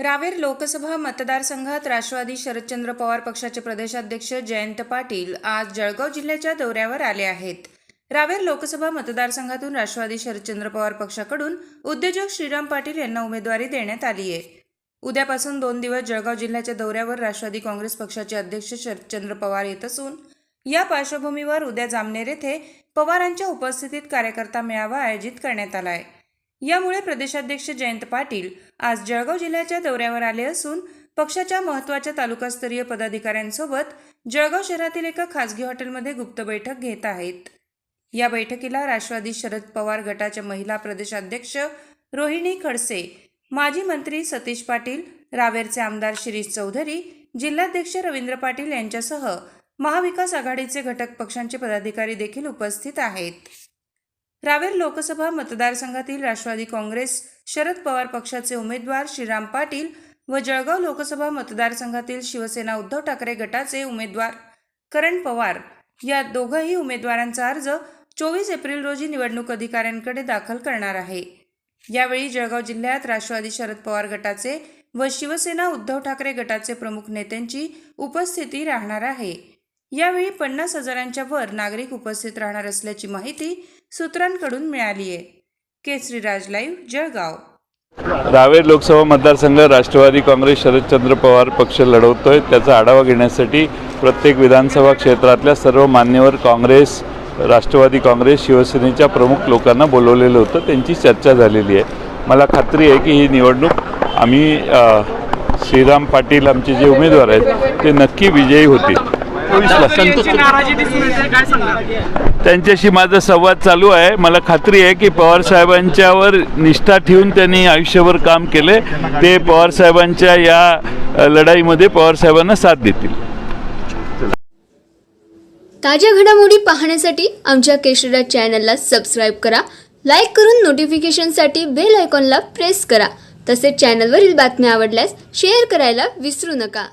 रावेर लोकसभा मतदारसंघात राष्ट्रवादी शरदचंद्र पवार पक्षाचे प्रदेशाध्यक्ष जयंत पाटील आज जळगाव जिल्ह्याच्या दौऱ्यावर आले आहेत. रावेर लोकसभा मतदारसंघातून राष्ट्रवादी शरदचंद्र पवार पक्षाकडून उद्योजक श्रीराम पाटील यांना उमेदवारी देण्यात आली आहे. उद्यापासून दोन दिवस जळगाव जिल्ह्याच्या दौऱ्यावर राष्ट्रवादी काँग्रेस पक्षाचे अध्यक्ष शरदचंद्र पवार येत असून या पार्श्वभूमीवर उद्या जामनेर येथे पवारांच्या उपस्थितीत कार्यकर्ता मेळावा आयोजित करण्यात आला आहे. यामुळे प्रदेशाध्यक्ष जयंत पाटील आज जळगाव जिल्ह्याच्या दौऱ्यावर आले असून पक्षाच्या महत्त्वाच्या तालुकास्तरीय पदाधिकाऱ्यांसोबत जळगाव शहरातील एका खासगी हॉटेलमध्ये गुप्त बैठक घेत आहेत. या बैठकीला राष्ट्रवादी शरद पवार गटाच्या महिला प्रदेशाध्यक्ष रोहिणी खडसे माजी मंत्री सतीश पाटील रावेरचे आमदार शिरीष चौधरी जिल्हाध्यक्ष रवींद्र पाटील यांच्यासह महाविकास आघाडीचे घटक पक्षांचे पदाधिकारी देखील उपस्थित आहेत. रावेर लोकसभा मतदारसंघातील राष्ट्रवादी काँग्रेस शरद पवार पक्षाचे उमेदवार श्रीराम पाटील व जळगाव लोकसभा मतदारसंघातील शिवसेना उद्धव ठाकरे गटाचे उमेदवार करण पवार या दोघंही उमेदवारांचा अर्ज चोवीस एप्रिल रोजी निवडणूक अधिकाऱ्यांकडे दाखल करणार आहे. यावेळी जळगाव जिल्ह्यात राष्ट्रवादी शरद पवार गटाचे व शिवसेना उद्धव ठाकरे गटाचे प्रमुख नेत्यांची उपस्थिती राहणार आहे. यावेळी पन्नास हजारांच्या वर नागरिक उपस्थित राहणार असल्याची माहिती सूत्रांकडून मिळाली आहे. केसरीराज लाईव्ह जळगाव. रावेर लोकसभा मतदारसंघ राष्ट्रवादी काँग्रेस शरदचंद्र पवार पक्ष लढवतोय. त्याचा आढावा घेण्यासाठी प्रत्येक विधानसभा क्षेत्रातल्या सर्व मान्यवर काँग्रेस राष्ट्रवादी काँग्रेस शिवसेनेच्या प्रमुख लोकांना बोलवलेलं होतं. त्यांची चर्चा झालेली आहे. मला खात्री आहे की ही निवडणूक आम्ही श्रीराम पाटील आमचे जे उमेदवार आहेत ते नक्की विजयी होतील. याची नाराजी दिसून येते काय सांगणार? त्यांच्याशी माझा संवाद चालू आहे. मला खात्री आहे की पवार साहेबांच्यावर निष्ठा ठेवून त्यांनी आयुष्यभर काम केले. ते पवार साहेबांच्या या लढाईमध्ये पवार साहेबांना साथ देतील. ताज्या घडामोडी पाहण्यासाठी आमच्या केशरीराज चॅनलला सबस्क्राईब करा. लाईक करून नोटिफिकेशनसाठी बेल आयकॉनला प्रेस करा. तसेच चॅनलवरील बातम्या आवडल्यास शेअर करायला विसरू नका.